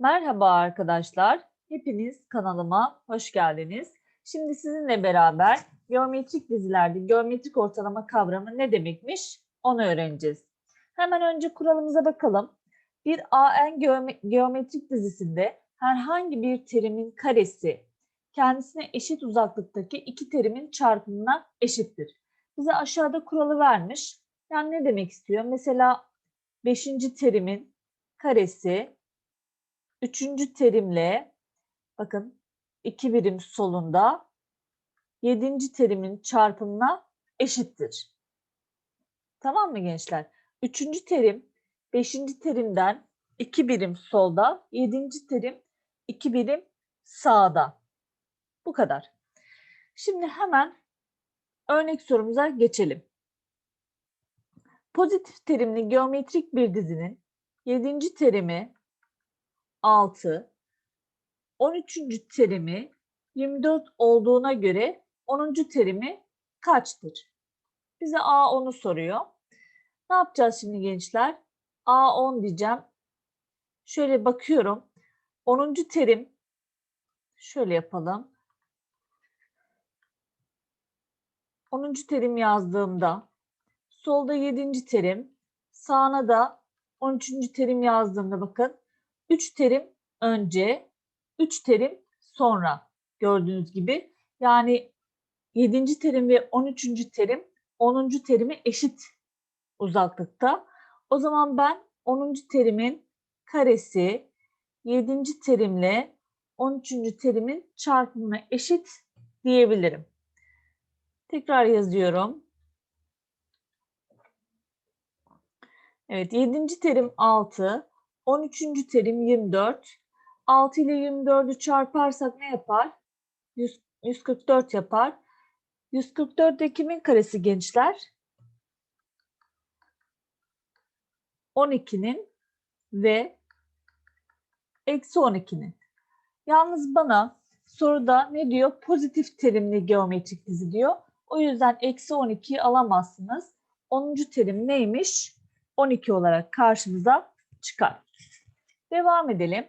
Merhaba arkadaşlar. Hepiniz kanalıma hoş geldiniz. Şimdi sizinle beraber geometrik dizilerde geometrik ortalama kavramı ne demekmiş onu öğreneceğiz. Hemen önce kuralımıza bakalım. Bir AN geome- geometrik dizisinde herhangi bir terimin karesi kendisine eşit uzaklıktaki iki terimin çarpımına eşittir. Bize aşağıda kuralı vermiş. Yani ne demek istiyor? Mesela 5. terimin karesi Üçüncü terimle bakın iki birim solunda yedinci terimin çarpımına eşittir. Tamam mı gençler? Üçüncü terim beşinci terimden iki birim solda, yedinci terim iki birim sağda. Bu kadar. Şimdi hemen örnek sorumuza geçelim. Pozitif terimli geometrik bir dizinin yedinci terimi 6, 13. terimi 24 olduğuna göre 10. terimi kaçtır? Bize A10'u soruyor. Ne yapacağız şimdi gençler? A10 diyeceğim. Şöyle bakıyorum. 10. terim şöyle yapalım. 10. terim yazdığımda solda 7. terim, sağına da 13. terim yazdığımda bakın 3 terim önce, 3 terim sonra gördüğünüz gibi. Yani 7. terim ve 13. terim 10. terimi eşit uzaklıkta. O zaman ben 10. terimin karesi 7. terimle 13. terimin çarpımına eşit diyebilirim. Tekrar yazıyorum. Evet 7. terim 6, 13. terim 24. 6 ile 24'ü çarparsak ne yapar? 100, 144 yapar. 144 de kimin karesi gençler? 12'nin ve eksi 12'nin. Yalnız bana soruda ne diyor? Pozitif terimli geometrik dizi diyor. O yüzden eksi 12'yi alamazsınız. 10. terim neymiş? 12 olarak karşımıza çıkar. Devam edelim.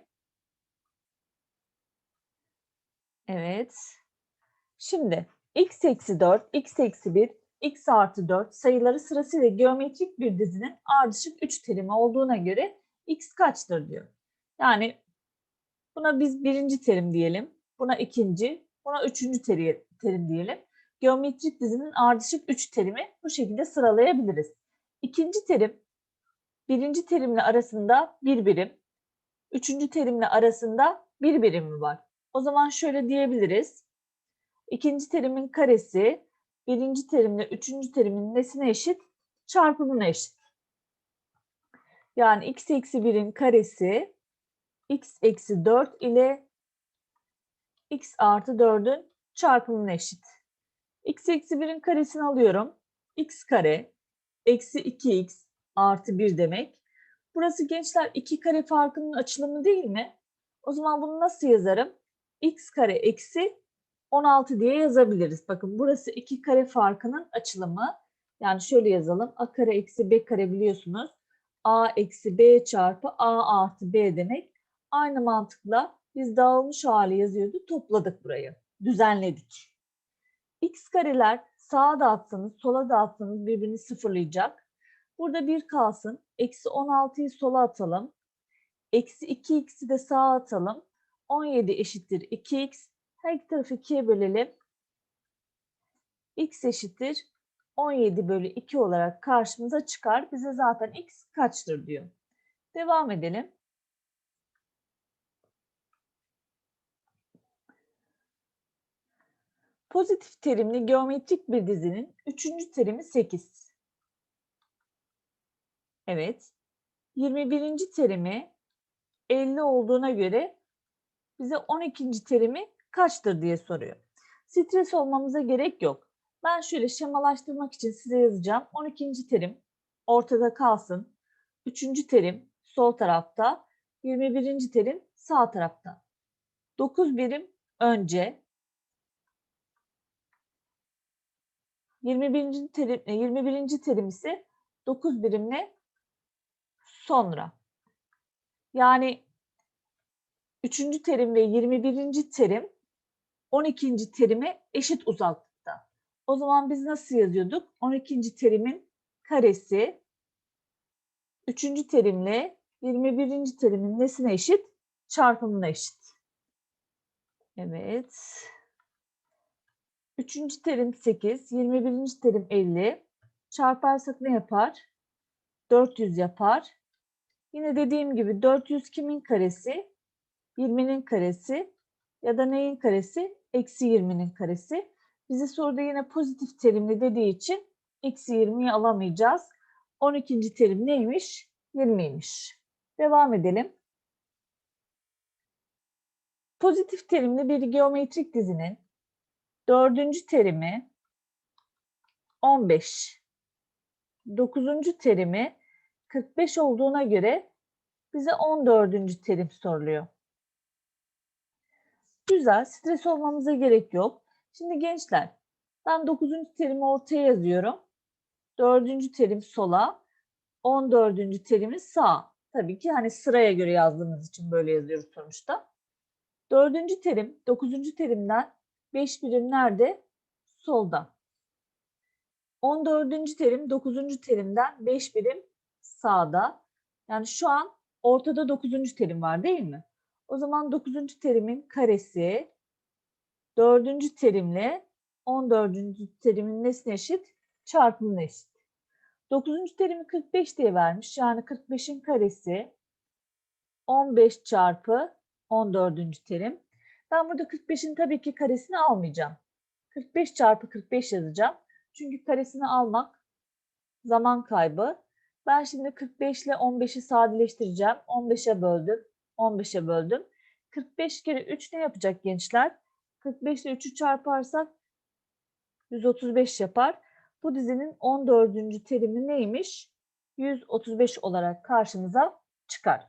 Evet. Şimdi x eksi 4, x eksi 1, x artı 4 sayıları sırasıyla geometrik bir dizinin ardışık 3 terimi olduğuna göre x kaçtır diyor. Yani buna biz birinci terim diyelim. Buna ikinci, buna üçüncü teri, terim diyelim. Geometrik dizinin ardışık 3 terimi bu şekilde sıralayabiliriz. İkinci terim birinci terimle arasında bir birim, üçüncü terimle arasında bir birim mi var? O zaman şöyle diyebiliriz. İkinci terimin karesi birinci terimle üçüncü terimin nesine eşit? Çarpımına eşit. Yani x eksi 1'in karesi x eksi 4 ile x artı 4'ün çarpımına eşit. x eksi 1'in karesini alıyorum. x kare eksi 2x artı 1 demek. Burası gençler 2 kare farkının açılımı değil mi? O zaman bunu nasıl yazarım? x kare eksi 16 diye yazabiliriz. Bakın burası 2 kare farkının açılımı. Yani şöyle yazalım. a kare eksi b kare biliyorsunuz. a eksi b çarpı a artı b demek. Aynı mantıkla biz dağılmış hali yazıyordu. Topladık burayı. Düzenledik. x kareler sağa dağıtsanız sola dağıtsanız birbirini sıfırlayacak. Burada bir kalsın. Eksi 16'yı sola atalım. Eksi 2x'i de sağa atalım. 17 eşittir 2x. Her iki tarafı 2'ye bölelim. x eşittir 17 bölü 2 olarak karşımıza çıkar. Bize zaten x kaçtır diyor. Devam edelim. Pozitif terimli geometrik bir dizinin 3. terimi 8. Evet. 21. terimi 50 olduğuna göre bize 12. terimi kaçtır diye soruyor. Stres olmamıza gerek yok. Ben şöyle şemalaştırmak için size yazacağım. 12. terim ortada kalsın. 3. terim sol tarafta. 21. terim sağ tarafta. 9 birim önce 21. terim 21. terim ise 9 birimle sonra. Yani üçüncü terim ve 21. terim 12. terime eşit uzaklıkta. O zaman biz nasıl yazıyorduk? 12. terimin karesi 3. terimle 21. terimin nesine eşit? Çarpımına eşit. Evet. 3. terim 8, 21. terim 50. Çarparsak ne yapar? 400 yapar. Yine dediğim gibi 400 kimin karesi? 20'nin karesi ya da neyin karesi? Eksi 20'nin karesi. Bize soruda yine pozitif terimli dediği için eksi 20'yi alamayacağız. 12. terim neymiş? 20'ymiş. Devam edelim. Pozitif terimli bir geometrik dizinin dördüncü terimi 15. Dokuzuncu terimi 45 olduğuna göre bize 14. terim soruluyor. Güzel, stres olmamıza gerek yok. Şimdi gençler, ben 9. terimi ortaya yazıyorum. 4. terim sola, 14. terimi sağ. Tabii ki hani sıraya göre yazdığımız için böyle yazıyoruz sonuçta. 4. terim 9. terimden 5 birim nerede? Solda. 14. terim 9. terimden 5 birim sağda. Yani şu an ortada 9. terim var değil mi? O zaman 9. terimin karesi 4. terimle 14. terimin nesine eşit? Çarpımına eşit. 9. terimi 45 diye vermiş. Yani 45'in karesi 15 çarpı 14. terim. Ben burada 45'in tabii ki karesini almayacağım. 45 çarpı 45 yazacağım. Çünkü karesini almak zaman kaybı. Ben şimdi 45 ile 15'i sadeleştireceğim. 15'e böldüm. 15'e böldüm. 45 kere 3 ne yapacak gençler? 45 ile 3'ü çarparsak 135 yapar. Bu dizinin 14. terimi neymiş? 135 olarak karşımıza çıkar.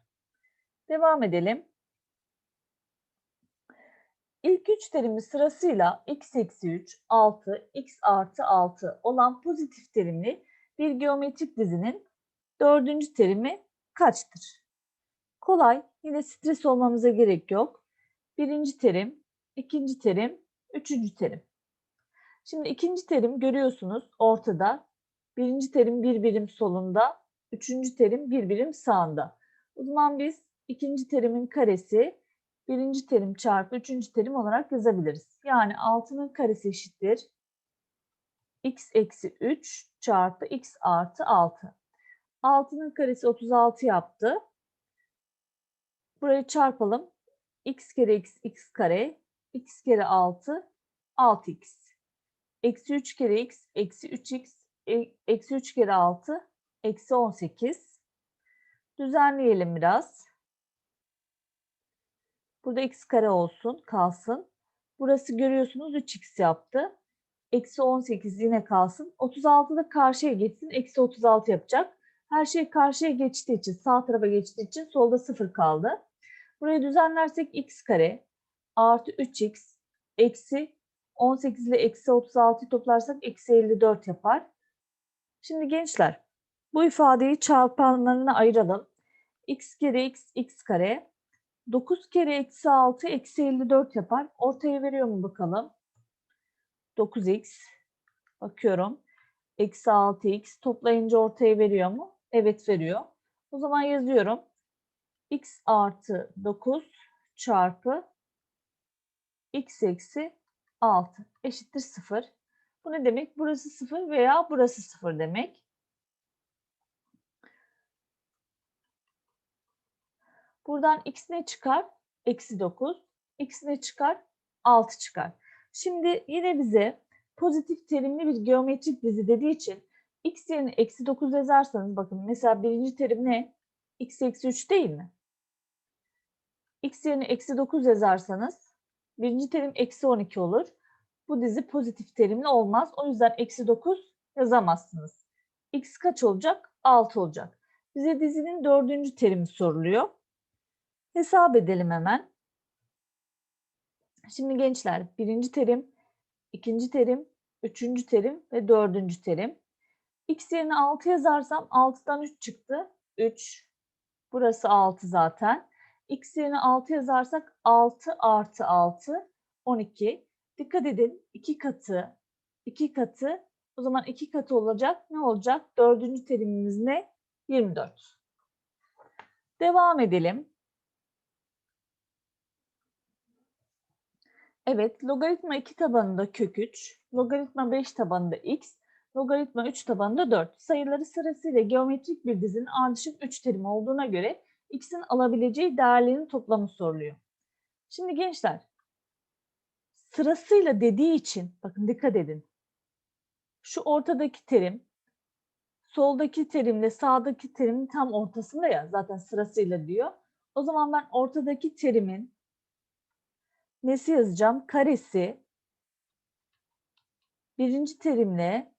Devam edelim. İlk üç terimi sırasıyla x eksi 3, 6, x artı 6 olan pozitif terimli bir geometrik dizinin dördüncü terimi kaçtır? Kolay, yine stres olmamıza gerek yok. Birinci terim, ikinci terim, üçüncü terim. Şimdi ikinci terim görüyorsunuz ortada. Birinci terim bir birim solunda, üçüncü terim bir birim sağında. O zaman biz ikinci terimin karesi birinci terim çarpı üçüncü terim olarak yazabiliriz. Yani 6'nın karesi eşittir. x eksi 3 çarpı x artı 6. 6'nın karesi 36 yaptı. Burayı çarpalım. x kere x, x kare, x kere 6, 6x. Eksi 3 kere x, eksi 3x, e, eksi 3 kere 6, eksi 18. Düzenleyelim biraz. Burada x kare olsun, kalsın. Burası görüyorsunuz 3x yaptı. Eksi 18 yine kalsın. 36 da karşıya geçsin. Eksi 36 yapacak. Her şey karşıya geçtiği için, sağ tarafa geçtiği için solda 0 kaldı. Burayı düzenlersek x kare artı 3x eksi 18 ile eksi 36'yı toplarsak eksi 54 yapar. Şimdi gençler bu ifadeyi çarpanlarına ayıralım. x kere x, x kare 9 kere eksi 6 eksi 54 yapar. Ortaya veriyor mu bakalım? 9x. Bakıyorum. Eksi 6x toplayınca ortaya veriyor mu? Evet veriyor. O zaman yazıyorum. x artı 9 çarpı x eksi 6 eşittir 0. Bu ne demek? Burası 0 veya burası 0 demek. Buradan x ne çıkar? Eksi 9. X ne çıkar? 6 çıkar. Şimdi yine bize pozitif terimli bir geometrik dizi dediği için x yerine eksi 9 yazarsanız bakın mesela birinci terim ne? x eksi 3 değil mi? x yerine eksi 9 yazarsanız birinci terim eksi 12 olur. Bu dizi pozitif terimli olmaz. O yüzden eksi 9 yazamazsınız. x kaç olacak? 6 olacak. Bize dizinin dördüncü terimi soruluyor. Hesap edelim hemen. Şimdi gençler birinci terim, ikinci terim, üçüncü terim ve dördüncü terim. X yerine 6 yazarsam 6'dan 3 çıktı. 3. Burası 6 zaten. x yerine 6 yazarsak 6 artı 6 12. Dikkat edin 2 katı 2 katı o zaman 2 katı olacak. Ne olacak? Dördüncü terimimiz ne? 24. Devam edelim. Evet, logaritma 2 tabanında kök 3, logaritma 5 tabanında x, logaritma 3 tabanında 4. Sayıları sırasıyla geometrik bir dizinin ardışık 3 terimi olduğuna göre x'in alabileceği değerlerin toplamı soruluyor. Şimdi gençler, sırasıyla dediği için, bakın dikkat edin. Şu ortadaki terim, soldaki terimle sağdaki terimin tam ortasında ya zaten sırasıyla diyor. O zaman ben ortadaki terimin nesi yazacağım? Karesi birinci terimle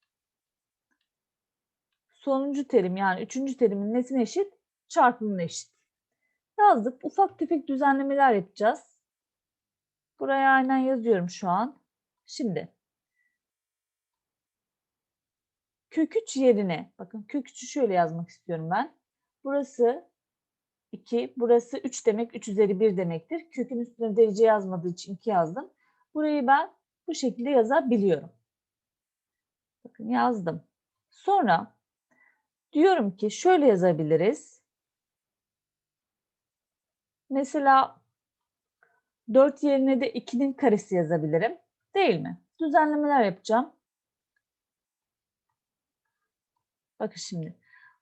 sonuncu terim yani üçüncü terimin nesine eşit? Çarpımına eşit. Yazdık. Ufak tefek düzenlemeler yapacağız. Buraya aynen yazıyorum şu an. Şimdi kök 3 yerine bakın kök 3'ü şöyle yazmak istiyorum ben. Burası 2, burası 3 demek 3 üzeri 1 demektir. Kökün üstüne derece yazmadığı için 2 yazdım. Burayı ben bu şekilde yazabiliyorum. Bakın yazdım. Sonra diyorum ki şöyle yazabiliriz. Mesela 4 yerine de 2'nin karesi yazabilirim. Değil mi? Düzenlemeler yapacağım. Bakın şimdi.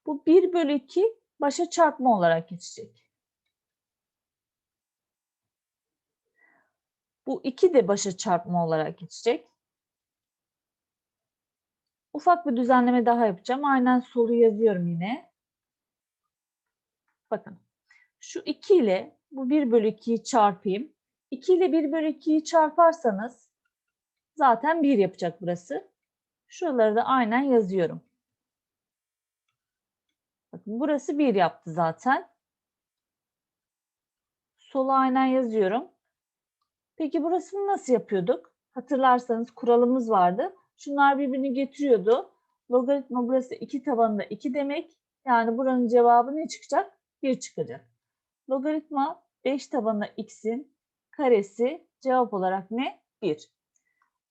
Bu 1 bölü 2 başa çarpma olarak geçecek. Bu 2 de başa çarpma olarak geçecek. Ufak bir düzenleme daha yapacağım. Aynen solu yazıyorum yine. Bakın. Şu 2 ile bu 1 bölü 2'yi çarpayım. 2 ile 1 bölü 2'yi çarparsanız zaten 1 yapacak burası. Şuraları da aynen yazıyorum. Bakın burası 1 yaptı zaten. Sola aynen yazıyorum. Peki burasını nasıl yapıyorduk? Hatırlarsanız kuralımız vardı. Şunlar birbirini getiriyordu. Logaritma burası 2 tabanında 2 demek. Yani buranın cevabı ne çıkacak? 1 çıkacak. Logaritma 5 tabanında x'in karesi cevap olarak ne? 1.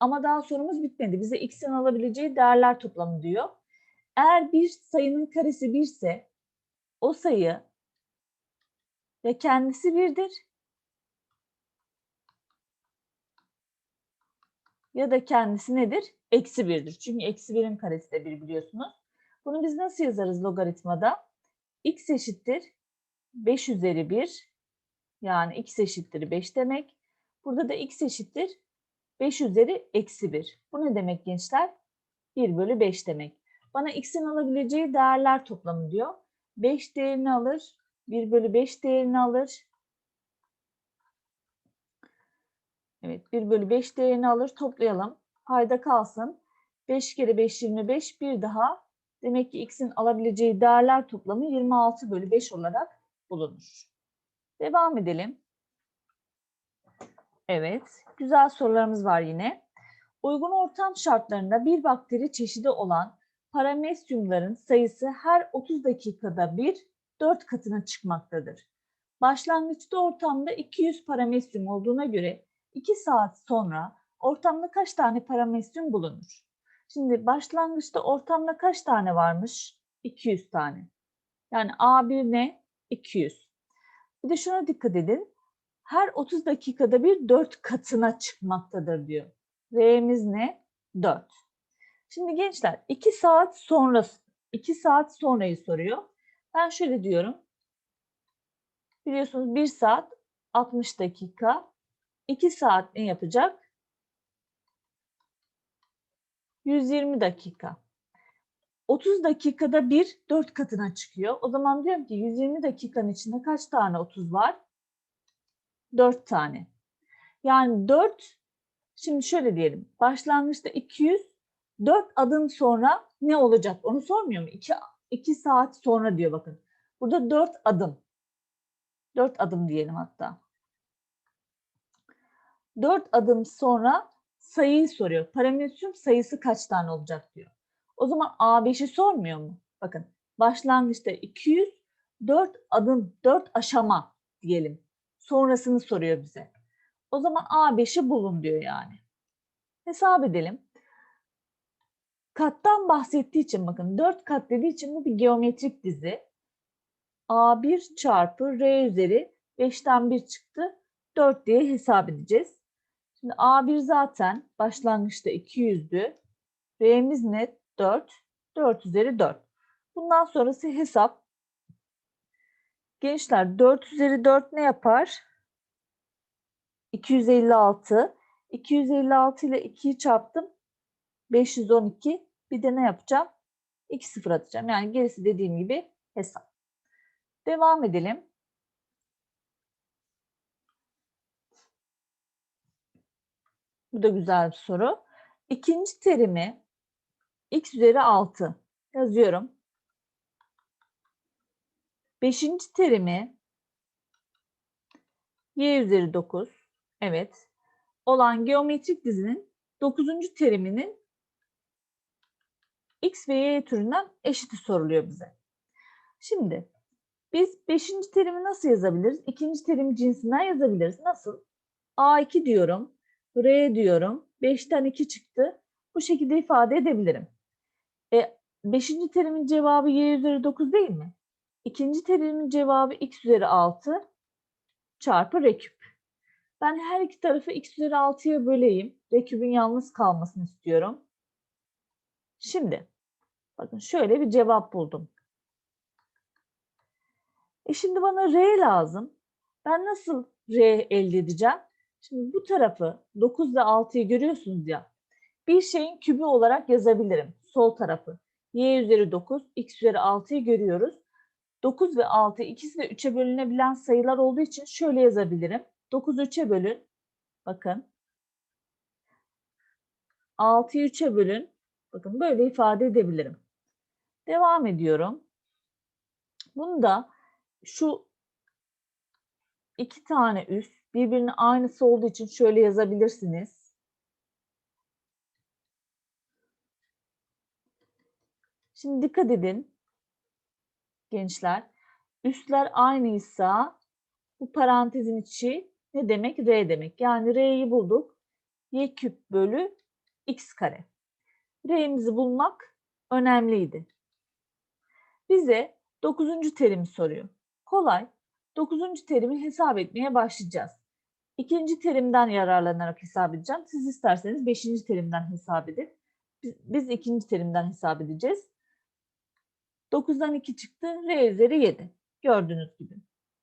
Ama daha sorumuz bitmedi. Bize x'in alabileceği değerler toplamı diyor. Eğer bir sayının karesi 1 ise o sayı ya kendisi 1'dir ya da kendisi nedir? Eksi 1'dir. Çünkü eksi 1'in karesi de 1 biliyorsunuz. Bunu biz nasıl yazarız logaritmada? x eşittir 5 üzeri 1 yani x eşittir 5 demek. Burada da x eşittir 5 üzeri eksi 1. Bu ne demek gençler? 1 bölü 5 demek. Bana x'in alabileceği değerler toplamı diyor. 5 değerini alır. 1 bölü 5 değerini alır. Evet 1 bölü 5 değerini alır. Toplayalım. Payda kalsın. 5 kere 5 25 bir daha. Demek ki x'in alabileceği değerler toplamı 26 bölü 5 olarak bulunur. Devam edelim. Evet. Güzel sorularımız var yine. Uygun ortam şartlarında bir bakteri çeşidi olan paramesyumların sayısı her 30 dakikada bir 4 katına çıkmaktadır. Başlangıçta ortamda 200 paramesyum olduğuna göre 2 saat sonra ortamda kaç tane paramesyum bulunur? Şimdi başlangıçta ortamda kaç tane varmış? 200 tane. Yani A1 ne? 200. Bir de şuna dikkat edin. Her 30 dakikada bir 4 katına çıkmaktadır diyor. R'miz ne? 4. Şimdi gençler 2 saat sonra 2 saat sonrayı soruyor. Ben şöyle diyorum. Biliyorsunuz 1 saat 60 dakika. 2 saat ne yapacak? 120 dakika. 30 dakikada bir 4 katına çıkıyor. O zaman diyorum ki 120 dakikanın içinde kaç tane 30 var? 4 tane. Yani 4 şimdi şöyle diyelim. Başlangıçta 200 4 adım sonra ne olacak onu sormuyor mu? 2, 2 saat sonra diyor bakın. Burada 4 adım. 4 adım diyelim hatta. 4 adım sonra sayıyı soruyor. Paramesyum sayısı kaç tane olacak diyor. O zaman A5'i sormuyor mu? Bakın başlangıçta 200, 4 adım, 4 aşama diyelim. sonrasını soruyor bize. O zaman A5'i bulun diyor yani. Hesap edelim. Kattan bahsettiği için bakın 4 kat dediği için bu bir geometrik dizi. A1 çarpı R üzeri 5'ten 1 çıktı. 4 diye hesap edeceğiz. Şimdi A1 zaten başlangıçta 200'dü. R'miz ne? 4. 4 üzeri 4. Bundan sonrası hesap. Gençler 4 üzeri 4 ne yapar? 256. 256 ile 2'yi çarptım. 512. Bir de ne yapacağım? 2 sıfır atacağım. Yani gerisi dediğim gibi hesap. Devam edelim. Bu da güzel bir soru. İkinci terimi x üzeri 6 yazıyorum. Beşinci terimi y üzeri 9 evet olan geometrik dizinin dokuzuncu teriminin x ve y türünden eşiti soruluyor bize. Şimdi biz beşinci terimi nasıl yazabiliriz? İkinci terim cinsinden yazabiliriz. Nasıl? A2 diyorum. R diyorum. 5'ten 2 çıktı. Bu şekilde ifade edebilirim. E, beşinci terimin cevabı y üzeri 9 değil mi? İkinci terimin cevabı x üzeri 6 çarpı r küp. Ben her iki tarafı x üzeri 6'ya böleyim. R küpün yalnız kalmasını istiyorum. Şimdi bakın şöyle bir cevap buldum. E şimdi bana R lazım. Ben nasıl R elde edeceğim? Şimdi bu tarafı 9 ve 6'yı görüyorsunuz ya. Bir şeyin kübü olarak yazabilirim. Sol tarafı. Y üzeri 9, x üzeri 6'yı görüyoruz. 9 ve 6 ikisi de 3'e bölünebilen sayılar olduğu için şöyle yazabilirim. 9'u 3'e bölün. Bakın. 6'yı 3'e bölün. Bakın böyle ifade edebilirim. Devam ediyorum. Bunu da şu iki tane üst birbirinin aynısı olduğu için şöyle yazabilirsiniz. Şimdi dikkat edin gençler. Üstler aynıysa bu parantezin içi ne demek? R demek. Yani R'yi bulduk. Y küp bölü x kare. R'mizi bulmak önemliydi. Bize 9. terimi soruyor. Kolay. 9. terimi hesap etmeye başlayacağız. İkinci terimden yararlanarak hesap edeceğim. Siz isterseniz 5. terimden hesap edin. Biz, biz ikinci terimden hesap edeceğiz. 9'dan 2 çıktı. R üzeri 7. Gördüğünüz gibi.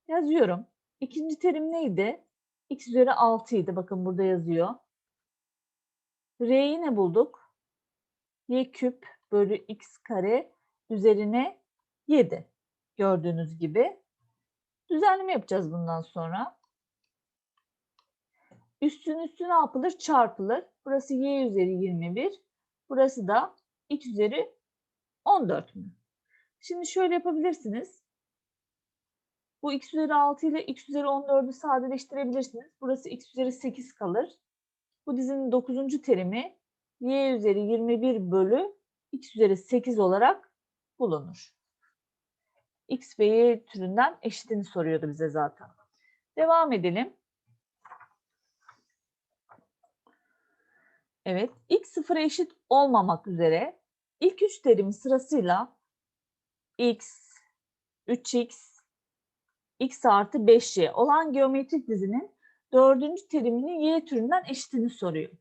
Yazıyorum. İkinci terim neydi? X üzeri 6 idi. Bakın burada yazıyor. R'yi ne bulduk? Y küp bölü x kare üzerine 7. Gördüğünüz gibi. Düzenleme yapacağız bundan sonra. Üstün üstü ne yapılır? Çarpılır. Burası y üzeri 21. Burası da x üzeri 14 mü? Şimdi şöyle yapabilirsiniz. Bu x üzeri 6 ile x üzeri 14'ü sadeleştirebilirsiniz. Burası x üzeri 8 kalır. Bu dizinin 9. terimi y üzeri 21 bölü x üzeri 8 olarak bulunur. X ve Y türünden eşitini soruyordu bize zaten. Devam edelim. Evet, x sıfıra eşit olmamak üzere ilk üç terim sırasıyla x, 3x, x artı 5y olan geometrik dizinin dördüncü teriminin y türünden eşitini soruyor.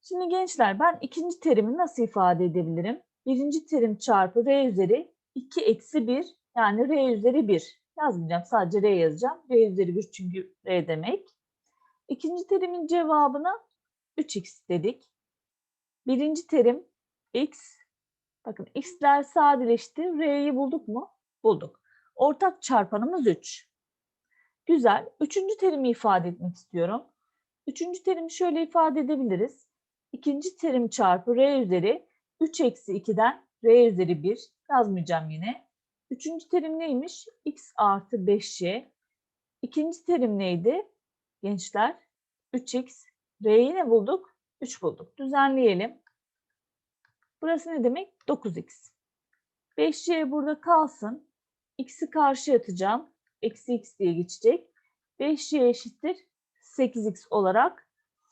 Şimdi gençler ben ikinci terimi nasıl ifade edebilirim? Birinci terim çarpı r üzeri 2 eksi 1 yani r üzeri 1. Yazmayacağım sadece r yazacağım. r üzeri 1 çünkü r demek. İkinci terimin cevabına 3x dedik. Birinci terim x. Bakın x'ler sadeleşti. R'yi bulduk mu? Bulduk. Ortak çarpanımız 3. Güzel. Üçüncü terimi ifade etmek istiyorum. Üçüncü terimi şöyle ifade edebiliriz. İkinci terim çarpı r üzeri 3 eksi 2'den r üzeri 1 yazmayacağım yine. Üçüncü terim neymiş? x artı 5y. İkinci terim neydi? Gençler 3x. R'yi ne bulduk? 3 bulduk. Düzenleyelim. Burası ne demek? 9x. 5y burada kalsın. x'i karşıya atacağım. Eksi x diye geçecek. 5y eşittir 8x olarak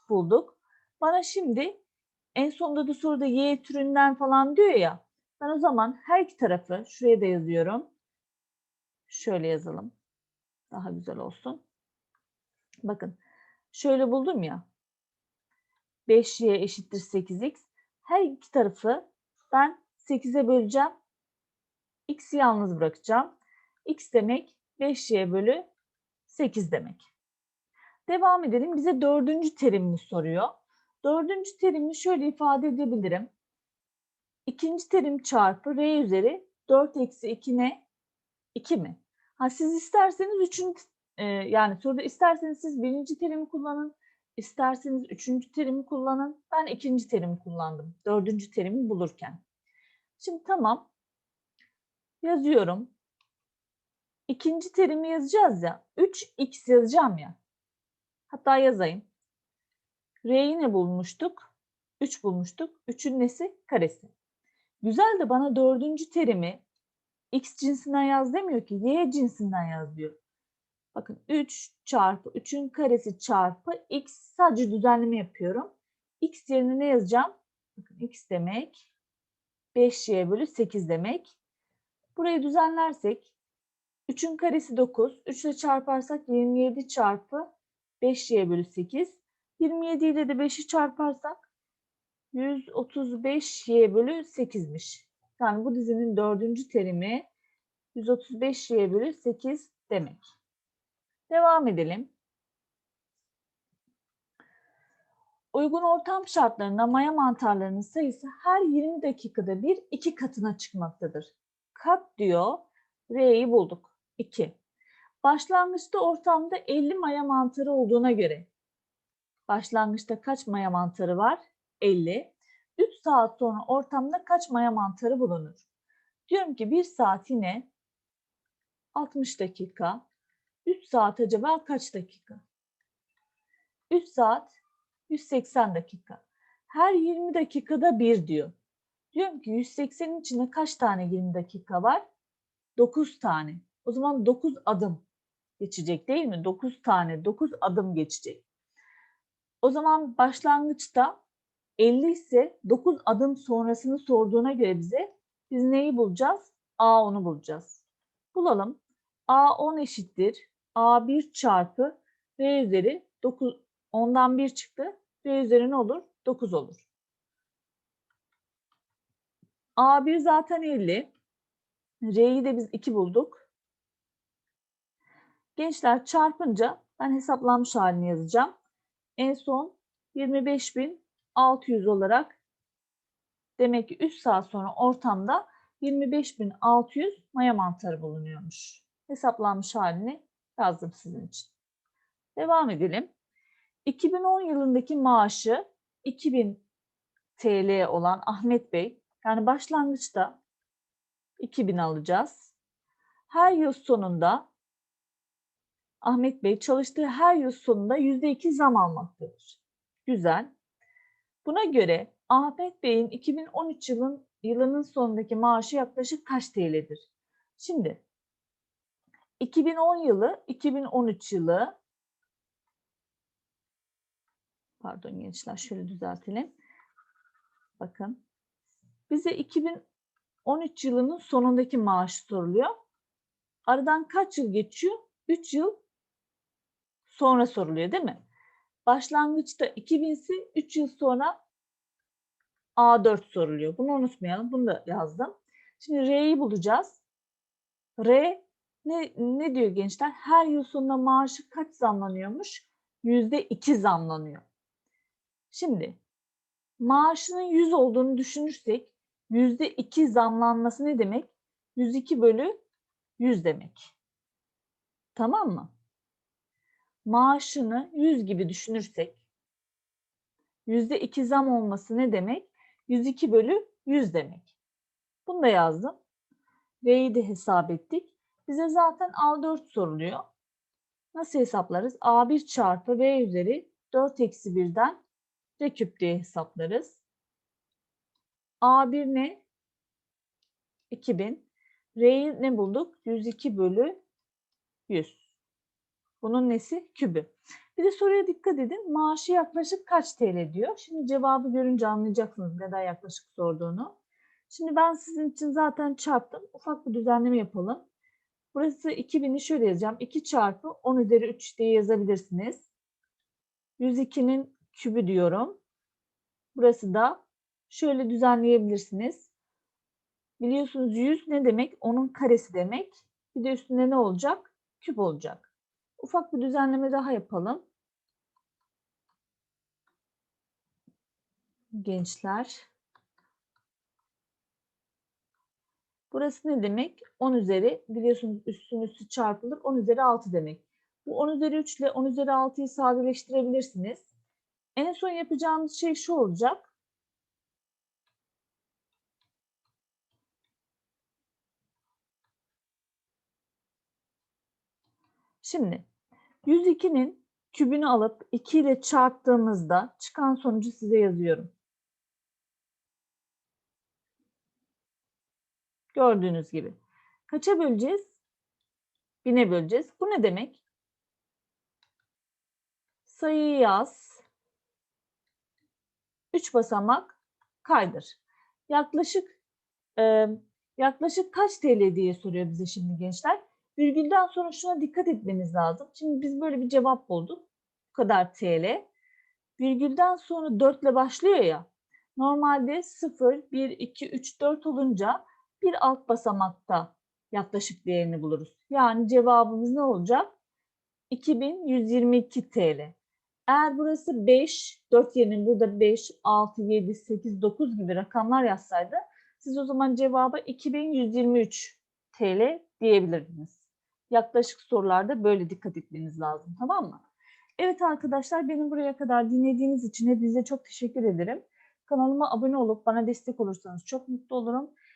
bulduk. Bana şimdi en sonunda da soruda y türünden falan diyor ya. Ben o zaman her iki tarafı şuraya da yazıyorum. Şöyle yazalım. Daha güzel olsun. Bakın şöyle buldum ya. 5y eşittir 8x. Her iki tarafı ben 8'e böleceğim. x'i yalnız bırakacağım. x demek 5y bölü 8 demek. Devam edelim. Bize dördüncü terimini soruyor. Dördüncü terimi şöyle ifade edebilirim. İkinci terim çarpı r üzeri 4 eksi 2 ne? 2 mi? Ha, siz isterseniz üçüncü e, yani soruda isterseniz siz birinci terimi kullanın. İsterseniz üçüncü terimi kullanın. Ben ikinci terimi kullandım. Dördüncü terimi bulurken. Şimdi tamam. Yazıyorum. İkinci terimi yazacağız ya. 3x yazacağım ya. Hatta yazayım. R'yi ne bulmuştuk? 3 bulmuştuk. 3'ün nesi? Karesi. Güzel de bana dördüncü terimi x cinsinden yaz demiyor ki. Y cinsinden yaz diyor. Bakın 3 çarpı 3'ün karesi çarpı x sadece düzenleme yapıyorum. x yerine ne yazacağım? Bakın x demek 5y bölü 8 demek. Burayı düzenlersek 3'ün karesi 9. 3 ile çarparsak 27 çarpı 5y bölü 8. 27 ile de 5'i çarparsak 135y bölü 8'miş. Yani bu dizinin dördüncü terimi 135y bölü 8 demek. Devam edelim. Uygun ortam şartlarında maya mantarlarının sayısı her 20 dakikada bir iki katına çıkmaktadır. Kat diyor, R'yi bulduk. 2. Başlangıçta ortamda 50 maya mantarı olduğuna göre başlangıçta kaç maya mantarı var? 50. 3 saat sonra ortamda kaç maya mantarı bulunur? Diyorum ki 1 saat yine 60 dakika. 3 saat acaba kaç dakika? 3 saat 180 dakika. Her 20 dakikada bir diyor. Diyorum ki 180'in içinde kaç tane 20 dakika var? 9 tane. O zaman 9 adım geçecek değil mi? 9 tane, 9 adım geçecek. O zaman başlangıçta 50 ise 9 adım sonrasını sorduğuna göre bize biz neyi bulacağız? A10'u bulacağız. Bulalım. A10 eşittir. A1 çarpı R üzeri 9. Ondan 1 çıktı. R üzeri ne olur? 9 olur. A1 zaten 50. R'yi de biz 2 bulduk. Gençler çarpınca ben hesaplanmış halini yazacağım. En son 25.600 olarak demek ki 3 saat sonra ortamda 25.600 maya mantarı bulunuyormuş. Hesaplanmış halini yazdım sizin için. Devam edelim. 2010 yılındaki maaşı 2000 TL olan Ahmet Bey, yani başlangıçta 2000 alacağız. Her yıl sonunda Ahmet Bey çalıştığı her yıl sonunda %2 zam almaktadır. Güzel. Buna göre Ahmet Bey'in 2013 yılın, yılının sonundaki maaşı yaklaşık kaç TL'dir? Şimdi 2010 yılı, 2013 yılı pardon gençler şöyle düzeltelim. Bakın. Bize 2013 yılının sonundaki maaş soruluyor. Aradan kaç yıl geçiyor? 3 yıl sonra soruluyor değil mi? Başlangıçta 2000 ise 3 yıl sonra A4 soruluyor. Bunu unutmayalım. Bunu da yazdım. Şimdi R'yi bulacağız. R ne, ne diyor gençler? Her yıl sonunda maaşı kaç zamlanıyormuş? %2 zamlanıyor. Şimdi maaşının 100 olduğunu düşünürsek %2 zamlanması ne demek? 102 bölü 100 demek. Tamam mı? Maaşını 100 gibi düşünürsek %2 zam olması ne demek? 102 bölü 100 demek. Bunu da yazdım. V'yi de hesap ettik. Bize zaten A4 soruluyor. Nasıl hesaplarız? A1 çarpı V üzeri 4 eksi 1'den R küp diye hesaplarız. A1 ne? 2000. R'yi ne bulduk? 102 bölü 100. Bunun nesi? Kübü. Bir de soruya dikkat edin. Maaşı yaklaşık kaç TL diyor. Şimdi cevabı görünce anlayacaksınız neden yaklaşık sorduğunu. Şimdi ben sizin için zaten çarptım. Ufak bir düzenleme yapalım. Burası 2000'i şöyle yazacağım. 2 çarpı 10 üzeri 3 diye yazabilirsiniz. 102'nin kübü diyorum. Burası da şöyle düzenleyebilirsiniz. Biliyorsunuz 100 ne demek? Onun karesi demek. Bir de üstünde ne olacak? Küp olacak. Ufak bir düzenleme daha yapalım. Gençler. Burası ne demek? 10 üzeri biliyorsunuz üstün üstü çarpılır. 10 üzeri 6 demek. Bu 10 üzeri 3 ile 10 üzeri 6'yı sadeleştirebilirsiniz. En son yapacağımız şey şu olacak. Şimdi 102'nin kübünü alıp 2 ile çarptığımızda çıkan sonucu size yazıyorum. Gördüğünüz gibi. Kaça böleceğiz? Bine böleceğiz. Bu ne demek? Sayıyı yaz. 3 basamak kaydır. Yaklaşık e, yaklaşık kaç TL diye soruyor bize şimdi gençler. Virgülden sonra şuna dikkat etmeniz lazım. Şimdi biz böyle bir cevap bulduk. Bu kadar TL. Virgülden sonra 4 ile başlıyor ya. Normalde 0, 1, 2, 3, 4 olunca bir alt basamakta yaklaşık değerini buluruz. Yani cevabımız ne olacak? 2122 TL. Eğer burası 5, 4 yerine burada 5, 6, 7, 8, 9 gibi rakamlar yazsaydı siz o zaman cevaba 2123 TL diyebilirdiniz. Yaklaşık sorularda böyle dikkat etmeniz lazım tamam mı? Evet arkadaşlar benim buraya kadar dinlediğiniz için hepinize çok teşekkür ederim. Kanalıma abone olup bana destek olursanız çok mutlu olurum.